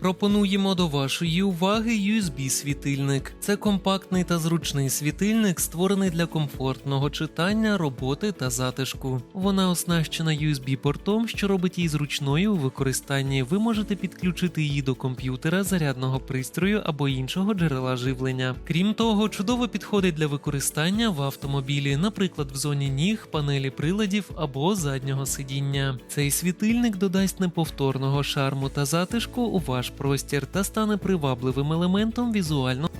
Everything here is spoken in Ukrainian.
Пропонуємо до вашої уваги USB-світильник. Це компактний та зручний світильник, створений для комфортного читання, роботи та затишку. Вона оснащена USB-портом, що робить її зручною у використанні. Ви можете підключити її до комп'ютера, зарядного пристрою або іншого джерела живлення. Крім того, чудово підходить для використання в автомобілі, наприклад, в зоні ніг, панелі приладів або заднього сидіння. Цей світильник додасть неповторного шарму та затишку у ваш простір та стане привабливим елементом візуального